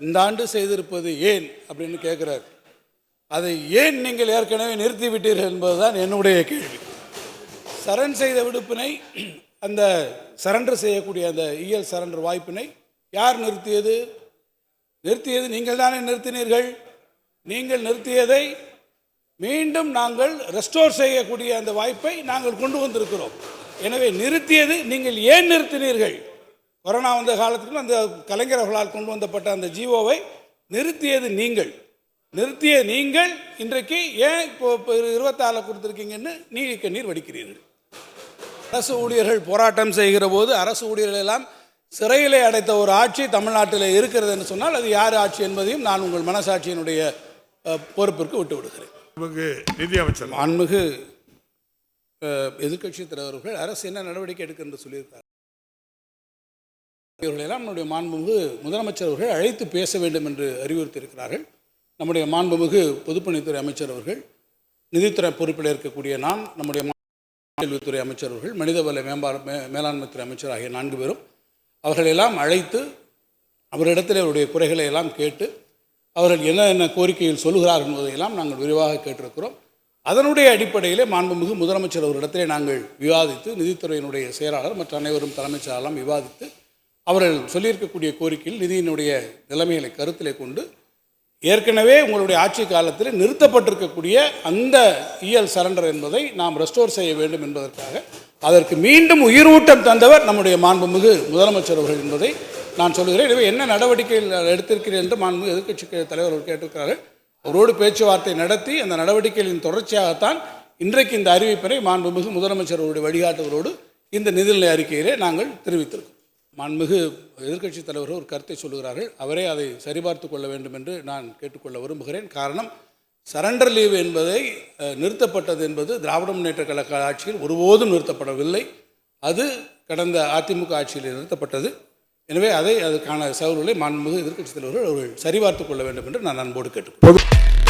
இந்த ஆண்டு செய்திருப்பது ஏன் அப்படின்னு கேட்குறார் அதை ஏன் நீங்கள் ஏற்கனவே நிறுத்திவிட்டீர்கள் என்பதுதான் என்னுடைய கேள்வி. சரண் செய்த விடுப்பினை அந்த சரண்டர் செய்யக்கூடிய அந்த இயல் சரண்டர் வாய்ப்பினை யார் நிறுத்தியது? நிறுத்தியது நீங்கள் தானே நிறுத்தினீர்கள். நீங்கள் நிறுத்தியதை மீண்டும் நாங்கள் ரெஸ்டோர் செய்யக்கூடிய அந்த வாய்ப்பை நாங்கள் கொண்டு வந்திருக்கிறோம். எனவே நிறுத்தியது நீங்கள் ஏன் நிறுத்தினீர்கள்? கொரோனா வந்த காலத்துக்கு அந்த கலைஞர் அவர்களால் கொண்டு வந்தப்பட்ட அந்த ஜீவோவை நிறுத்தியது நீங்கள். நிறுத்திய நீங்கள் இன்றைக்கு ஏன் இப்போ இப்போ இருபத்தால கொடுத்துருக்கீங்கன்னு நீர் கண்ணீர் வடிக்கிறீர்கள். அரசு ஊழியர்கள் போராட்டம் செய்கிற போது அரசு ஊழியர்கள் எல்லாம் சிறையிலே அடைத்த ஒரு ஆட்சி தமிழ்நாட்டில் இருக்கிறது என்று சொன்னால் அது யார் ஆட்சி என்பதையும் நான் உங்கள் மனசாட்சியினுடைய பொறுப்பிற்கு விட்டு விடுகிறேன் நமக்கு நிதி அமைச்சர். மாண்புமிகு எதிர்கட்சி தலைவர்கள் அரசு என்ன நடவடிக்கை எடுக்க என்று சொல்லியிருக்கார் இவர்களெல்லாம் நம்முடைய மாண்புமிகு முதலமைச்சர் அவர்கள் அழைத்து பேச வேண்டும் என்று அறிவுறுத்தியிருக்கிறார்கள். நம்முடைய மாண்புமிகு பொதுப்பணித்துறை அமைச்சர் அவர்கள் நிதித்துறை பொறுப்பில் இருக்கக்கூடிய நான் நம்முடைய கல்வித்துறை அமைச்சர் அவர்கள் மனிதவள மேம்பாடு மே மேலாண்மைத்துறை அமைச்சர் ஆகிய நான்கு பேரும் அவர்களெல்லாம் அழைத்து அவரிடத்தில் அவருடைய குறைகளை எல்லாம் கேட்டு அவர்கள் என்ன என்ன கோரிக்கையில் சொல்லுகிறார்கள் என்பதையெல்லாம் நாங்கள் விரிவாக கேட்டிருக்கிறோம். அதனுடைய அடிப்படையிலே மாண்புமிகு முதலமைச்சர் அவரிடத்திலே நாங்கள் விவாதித்து நிதித்துறையினுடைய செயலாளர் மற்ற அனைவரும் தலைமைச் செயலாளரும் விவாதித்து அவர்கள் சொல்லியிருக்கக்கூடிய கோரிக்கையில் நிதியினுடைய நிலைமைகளை கருத்திலே கொண்டு ஏற்கனவே உங்களுடைய ஆட்சி காலத்தில் நிறுத்தப்பட்டிருக்கக்கூடிய அந்த இயல் சரண்டர் என்பதை நாம் ரெஸ்டோர் செய்ய வேண்டும் என்பதற்காக அதற்கு மீண்டும் உயிரூட்டம் தந்தவர் நம்முடைய மாண்புமிகு முதலமைச்சர் அவர்கள் என்பதை நான் சொல்லுகிறேன். எனவே என்ன நடவடிக்கைகள் எடுத்திருக்கிறேன் என்று மாண்புமிகு எதிர்க்கட்சி தலைவர் அவர்கள் கேட்டிருக்கிறார்கள். அவரோடு பேச்சுவார்த்தை நடத்தி அந்த நடவடிக்கைகளின் தொடர்ச்சியாகத்தான் இன்றைக்கு இந்த அறிவிப்பினை மாண்புமிகு முதலமைச்சர் அவருடைய வழிகாட்டுவரோடு இந்த நிதிநிலை அறிக்கையிலே நாங்கள் தெரிவித்திருக்கோம். மாண்புமிகு எதிர்க்கட்சி தலைவர்கள் ஒரு கருத்தை சொல்லுகிறார்கள். அவரே அதை சரிபார்த்து கொள்ள வேண்டும் என்று நான் கேட்டுக்கொள்ள விரும்புகிறேன். காரணம் சரண்டர் லீவ் என்பதை நிறுத்தப்பட்டது என்பது திராவிட முன்னேற்ற கழக ஆட்சியில் ஒருபோதும் நிறுத்தப்படவில்லை. அது கடந்த அதிமுக ஆட்சியில் நிறுத்தப்பட்டது. எனவே அதை அதற்கான சவுல்களை மாண்புமிகு எதிர்க்கட்சித் தலைவர்கள் அவர்கள் சரிபார்த்து கொள்ள வேண்டும் என்று நான் அன்போடு கேட்டுக்கொள்கிறேன்.